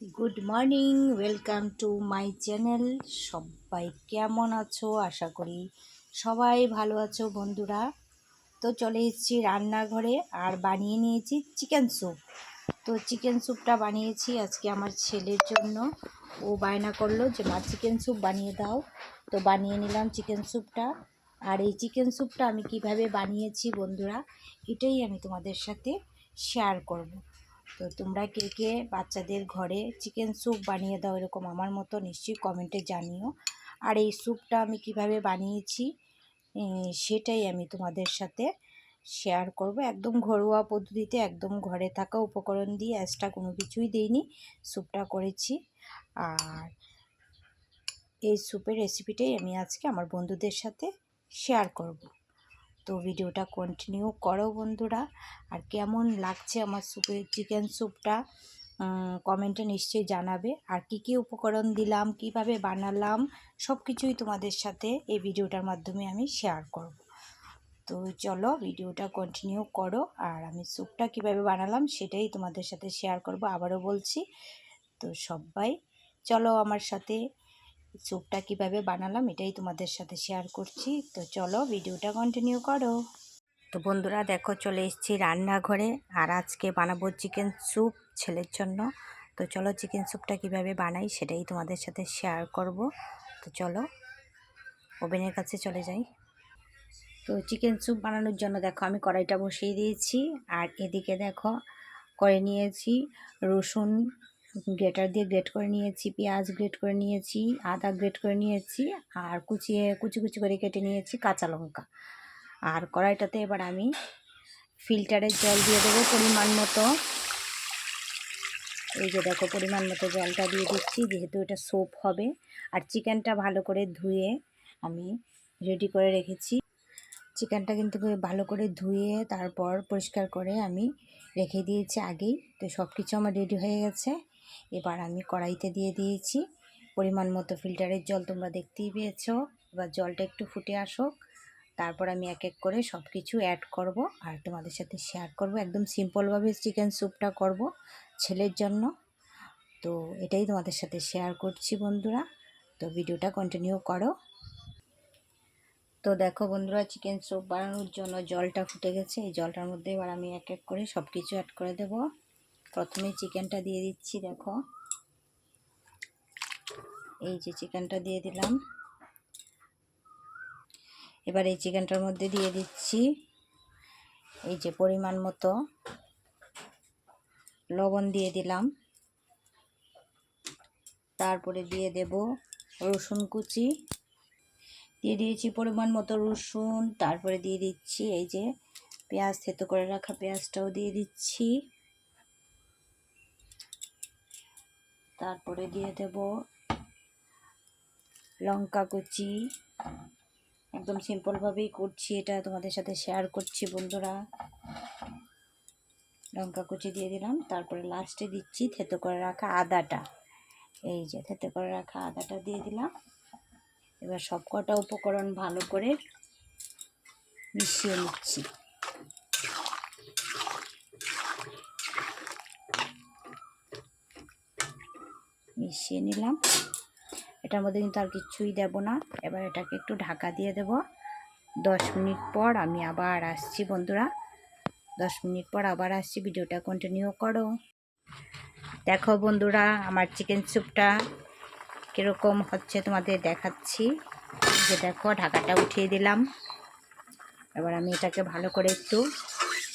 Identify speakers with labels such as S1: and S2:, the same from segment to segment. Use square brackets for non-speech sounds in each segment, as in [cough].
S1: Good morning, welcome to my channel. সবাই কেমন আছো? আশা করি সবাই ভালো আছো বন্ধুরা। তো চলে এসেছি রান্নাঘরে, আর বানিয়ে নিয়েছি চিকেন স্যুপ। তো চিকেন স্যুপটা বানিয়েছি আজকে আমার ছেলের জন্য। ও বায়না করল যে, মা, চিকেন স্যুপ বানিয়ে দাও। তো বানিয়ে নিলাম চিকেন স্যুপটা। আর এই চিকেন স্যুপটা আমি কীভাবে বানিয়েছি বন্ধুরা, এটাই আমি তোমাদের সাথে শেয়ার করব। তো তোমরা কে কে বাচ্চাদের ঘরে চিকেন স্যুপ বানিয়ে দাও এরকম আমার মতো নিশ্চয়ই কমেন্টে জানিও। আর এই স্যুপটা আমি কীভাবে বানিয়েছি সেটাই আমি তোমাদের সাথে শেয়ার করব। একদম ঘরোয়া পদ্ধতিতে একদম ঘরে থাকা উপকরণ দিয়ে অ্যাসটা কোনো কিছুই দিইনি স্যুপটা করেছি। আর এই স্যুপের রেসিপিটাই আমি আজকে আমার বন্ধুদের সাথে শেয়ার করব। তো ভিডিওটা কন্টিনিউ করো বন্ধুরা। আর কেমন লাগছে আমার স্যুপের চিকেন স্যুপটা কমেন্টে নিশ্চয়ই জানাবে। আর কি কি উপকরণ দিলাম, কীভাবে বানালাম সব কিছুই তোমাদের সাথে এই ভিডিওটার মাধ্যমে আমি শেয়ার করব। তো চলো ভিডিওটা কন্টিনিউ করো। আর আমি স্যুপটা কীভাবে বানালাম সেটাই তোমাদের সাথে শেয়ার করব, আবারও বলছি। তো সবাই, চলো আমার সাথে স্যুপটা কীভাবে বানালাম এটাই তোমাদের সাথে শেয়ার করছি। তো চলো ভিডিওটা কন্টিনিউ করো। তো বন্ধুরা দেখো চলে এসেছি রান্নাঘরে, আর আজকে বানাবো চিকেন স্যুপ ছেলের জন্য। তো চলো চিকেন স্যুপটা কীভাবে বানাই সেটাই তোমাদের সাথে শেয়ার করব। তো চলো, ওভেনের কাছে চলে যাই। তো চিকেন স্যুপ বানানোর জন্য দেখো আমি কড়াইটা বসিয়ে দিয়েছি, আর এদিকে দেখো করে নিয়েছি রসুন গ্রেটার দিয়ে গ্রেট করে নিয়েছি, পেঁয়াজ গ্রেট করে নিয়েছি, আদা গ্রেট করে নিয়েছি, আর কুচিয়ে, কুচি কুচি করে কেটে নিয়েছি কাঁচা লঙ্কা। আর কড়াইটাতে এবার আমি ফিল্টারের জল দিয়ে দেবো পরিমাণ মতো। এই যে দেখো পরিমাণ মতো জলটা দিয়ে দিচ্ছি, যেহেতু এটা সোপ হবে। আর চিকেনটা ভালো করে ধুয়ে আমি রেডি করে রেখেছি। চিকেনটা কিন্তু ভালো করে ধুয়ে তারপর পরিষ্কার করে আমি রেখে দিয়েছি আগেই। তো সব কিছু আমার রেডি হয়ে গেছে। এবার আমি কড়াইতে দিয়ে দিয়েছি। পরিমাণ মতো ফিল্টারের জল তোমরা দেখতেই পেয়েছ। এবার জলটা একটু ফুটে আসুক। তারপর আমি এক এক করে সব কিছু অ্যাড করব। আর তোমাদের সাথে শেয়ার করব। একদম সিম্পলভাবে চিকেন স্যুপটা করব ছেলের জন্য। তো এটাই তোমাদের সাথে শেয়ার করছি বন্ধুরা। তো ভিডিওটা কন্টিনিউ করো। তো দেখো বন্ধুরা চিকেন স্যুপ বানানোর জন্য জলটা ফুটে গেছে। এই জলটার মধ্যে এবার আমি এক এক করে সব কিছু অ্যাড করে দেব। প্রথমে চিকেনটা দিয়ে দিচ্ছি, দেখো। এই যে চিকেনটা দিয়ে দিলাম। এবার এই চিকেনটার মধ্যে দিয়ে দিচ্ছি এই যে পরিমাণ মতো লবণ দিয়ে দিলাম। তারপরে দিয়ে দেব রসুন কুচি। দিয়ে দিয়েছি পরিমাণ মতো রসুন। তারপরে দিয়ে দিচ্ছি এই যে পেঁয়াজ, থেতো করে রাখা পেঁয়াজটাও দিয়ে দিচ্ছি। তারপরে দিয়ে দেব লঙ্কা কুচি। একদম সিম্পলভাবেই করছি, এটা তোমাদের সাথে শেয়ার করছি বন্ধুরা। লঙ্কা কুচি দিয়ে দিলাম, তারপরে লাস্টে দিচ্ছি থেতো করে রাখা আদাটা। এই যে থেতো করে রাখা আদাটা দিয়ে দিলাম। এবার সব কটা উপকরণ ভালো করে মিশিয়ে নিচ্ছি। মিশিয়ে নিলাম। এটার মধ্যে কিন্তু আর কিছুই দেব না। এবার এটাকে একটু ঢাকা দিয়ে দেব। দশ মিনিট পর আমি আবার আসছি বন্ধুরা। দশ মিনিট পর আবার আসছি। ভিডিওটা কন্টিনিউ করো। দেখো বন্ধুরা, আমার চিকেন স্যুপটা কীরকম হচ্ছে তোমাদের দেখাচ্ছি। যে দেখো, ঢাকাটা উঠিয়ে দিলাম। এবার আমি এটাকে ভালো করে একটু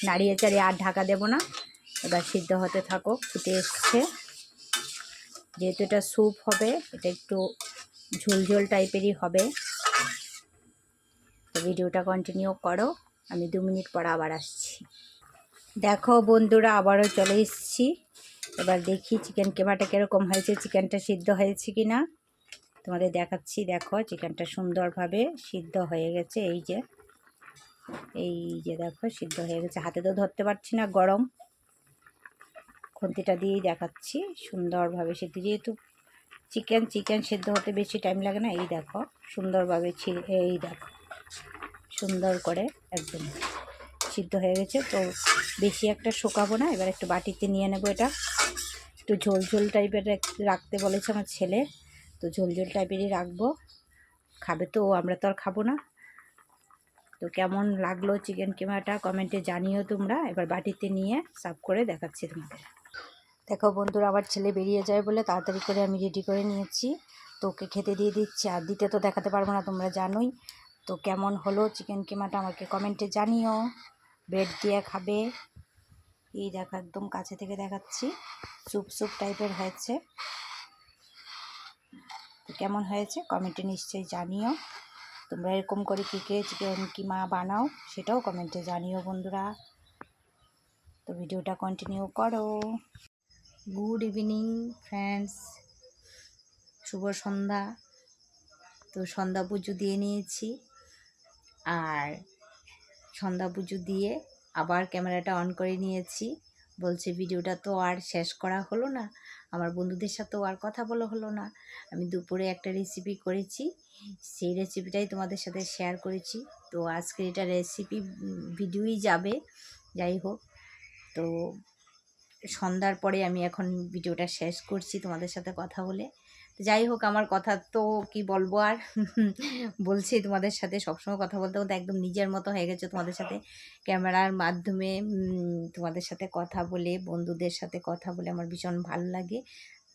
S1: নাড়িয়ে চাড়িয়ে আর ঢাকা দেব না। এবার সিদ্ধ হতে থাকো ফুটে এসছে। যেহেতু এটা স্যুপ হবে, এটা একটু ঝোলঝোল টাইপেরই হবে। ভিডিওটা কন্টিনিউ করো, আমি দু মিনিট পর আবার আসছি। দেখো বন্ধুরা, আবারও চলে এসেছি। এবার দেখি চিকেন কেমাটা কীরকম হয়েছে চিকেনটা সিদ্ধ হয়েছে কি না তোমাদের দেখাচ্ছি, দেখো চিকেনটা সুন্দরভাবে সিদ্ধ হয়ে গেছে, এই যে। এই যে দেখো, সিদ্ধ হয়ে গেছে। হাতে তো ধরতে পারছি না, গরম। খুন্তিটা দিয়েই দেখাচ্ছি। সুন্দরভাবে সেদ্ধ। যেহেতু চিকেন চিকেন সেদ্ধ হতে বেশি টাইম লাগে না, এই দেখো, সুন্দরভাবে এই দেখো, সুন্দর করে একদম সিদ্ধ হয়ে গেছে। তো বেশি একটা শুকাবো না, এবার একটু বাটিতে নিয়ে নেব এটা। একটু ঝোল ঝোল টাইপের রাখতে বলেছে আমার ছেলে। তো ঝোল ঝোল টাইপেরই রাখব। খাবে তো, আমরা তো আর খাব না। তো কেমন লাগল চিকেন কিমাটা কমেন্টে জানিও তোমরা। এবার বাটিতে নিয়ে সার্ভ করে দেখাচ্ছি তোমাদের। দেখো বন্ধুরা আবার ছেলে বেরিয়ে যায় বলে তাড়াতাড়ি করে আমি রেডি করে নিয়েছি। তো ওকে খেতে দিয়ে দিচ্ছি। আর দিতে তো দেখাতে পারব না, তোমরা জানোই। তো কেমন হলো চিকেন কিমাটা আমাকে কমেন্টে জানিও। ব্রেড দিয়ে খাবে। এই দেখো, একদম কাছে থেকে দেখাচ্ছি। স্যুপ স্যুপ টাইপের হয়েছে। তো কেমন হয়েছে কমেন্টে নিশ্চয়ই জানিও। তোমরা এরকম করে কী কে চিকেন কিমা বানাও সেটাও কমেন্টে জানিও বন্ধুরা। তো ভিডিওটা কন্টিনিউ করো। গুড ইভিনিং ফ্রেন্ডস শুভ সন্ধ্যা। তো সন্ধ্যা পুজো দিয়ে নিয়েছি আর সন্ধ্যা পুজো দিয়ে আবার ক্যামেরাটা অন করে নিয়েছি। বলছে, ভিডিওটা তো আর শেষ করা হলো না। আমার বন্ধুদের সাথেও আর কথা বলা হলো না। আমি দুপুরে একটা রেসিপি করেছি। সেই রেসিপিটাই তোমাদের সাথে শেয়ার করেছি। তো আজকে এটা রেসিপি ভিডিওই যাবে। যাই হোক, তো সন্ধ্যার পরে আমি এখন ভিডিওটা শেষ করছি তোমাদের সাথে কথা বলে। যাই হোক আমার কথা তো কি বলব আর? [laughs] বলছি তোমাদের সাথে সবসময় কথা বলতে বলতে একদম নিজের মতো হয়ে গেছে তোমাদের সাথে। ক্যামেরার মাধ্যমে তোমাদের সাথে কথা বলে, বন্ধুদের সাথে কথা বলে আমার ভীষণ ভালো লাগে।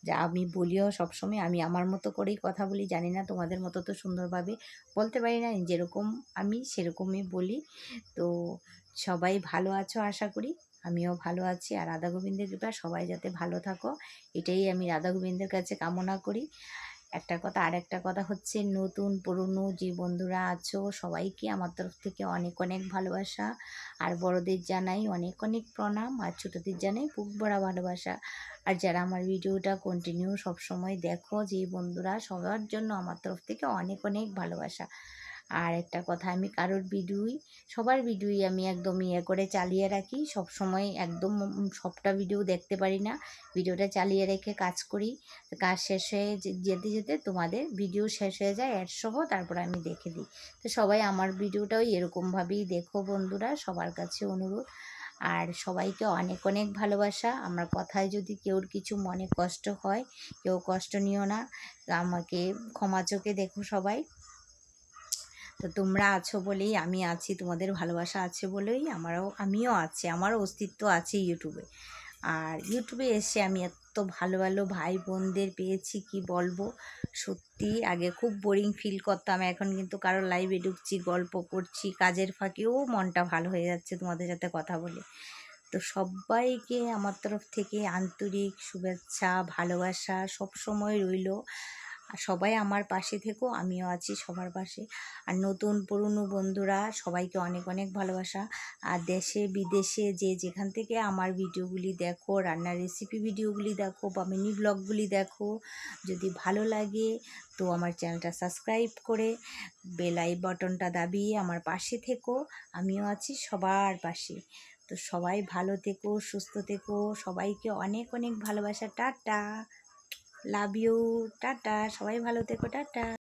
S1: যা আমি বলিও সবসময়, আমি আমার মতো করেই কথা বলি, জানি না তোমাদের মতো তো সুন্দরভাবে বলতে পারি না, যেরকম আমি সেরকমই বলি। তো সবাই ভালো আছো আশা করি। আমিও ভালো আছি। আর রাধা গোবিন্দের কৃপা সবাই যাতে ভালো থাকো, এটাই আমি রাধা গোবিন্দের কাছে কামনা করি। একটা কথা আর একটা কথা হচ্ছে, নতুন, পুরনো যে বন্ধুরা আছো, সবাইকে আমার তরফ থেকে অনেক অনেক ভালোবাসা। আর বড়দের জানাই অনেক অনেক প্রণাম। আর ছোটোদের জানাই বুক ভরা ভালোবাসা। আর যারা আমার ভিডিওটা কন্টিনিউ সবসময় দেখো, যে বন্ধুরা, সবার জন্য আমার তরফ থেকে অনেক অনেক ভালোবাসা। আর একটা কথা, আমি কারোর ভিডিওই, সবার ভিডিওই আমি একদম ইয়ে করে চালিয়ে রাখি। সব সময় একদম সবটা ভিডিও দেখতে পারি না। ভিডিওটা চালিয়ে রেখে কাজ করি। কাজ শেষ হয়ে যেতে যেতে তোমাদের ভিডিও শেষ হয়ে যায় অ্যাড সহ তারপর আমি দেখে দিই। তো সবাই আমার ভিডিওটাও এরকমভাবেই দেখো বন্ধুরা, সবার কাছে অনুরোধ। আর সবাইকে অনেক অনেক ভালোবাসা। আমার কথায় যদি কেউর কিছু মনে কষ্ট হয়, কেউ কষ্ট নিও না। আমাকে ক্ষমা চোখে দেখো সবাই। তো তোমরা আছো বলেই আমি আছি, তোমাদের ভালোবাসা আছে বলেই আমারও, আমিও আছি, আমারও অস্তিত্ব আছে ইউটিউবে আর ইউটিউবে এসে আমি এত ভালো ভালো ভাই বোনদের পেয়েছি, কি বলব? সত্যি, আগে খুব বোরিং ফিল করতাম, এখন কিন্তু কারও লাইভে ঢুকছি, গল্প করছি, কাজের ফাঁকেও মনটা ভালো হয়ে যাচ্ছে তোমাদের সাথে কথা বলে। তো সবাইকে আমার তরফ থেকে আন্তরিক শুভেচ্ছা, ভালোবাসা সব সময় রইল। আর সবাই আমার পাশে থেকো, আমিও আছি সবার পাশে। আর নতুন পুরনো বন্ধুরা, সবাইকে অনেক অনেক ভালোবাসা। আর দেশে, বিদেশে যে যেখান থেকে আমার ভিডিওগুলি দেখো, রান্নার রেসিপি ভিডিওগুলি দেখো বা মিনি ব্লগগুলি দেখো, যদি ভালো লাগে তো আমার চ্যানেলটা সাবস্ক্রাইব করে বেল আই বাটনটা দাবিয়ে আমার পাশে থেকো, আমিও আছি সবার পাশে। তো সবাই ভালো থেকো, সুস্থ থেকো, সবাইকে অনেক অনেক ভালোবাসা, টাটা! লাভ ইউ টাটা সবাই ভালো থেকো টাটা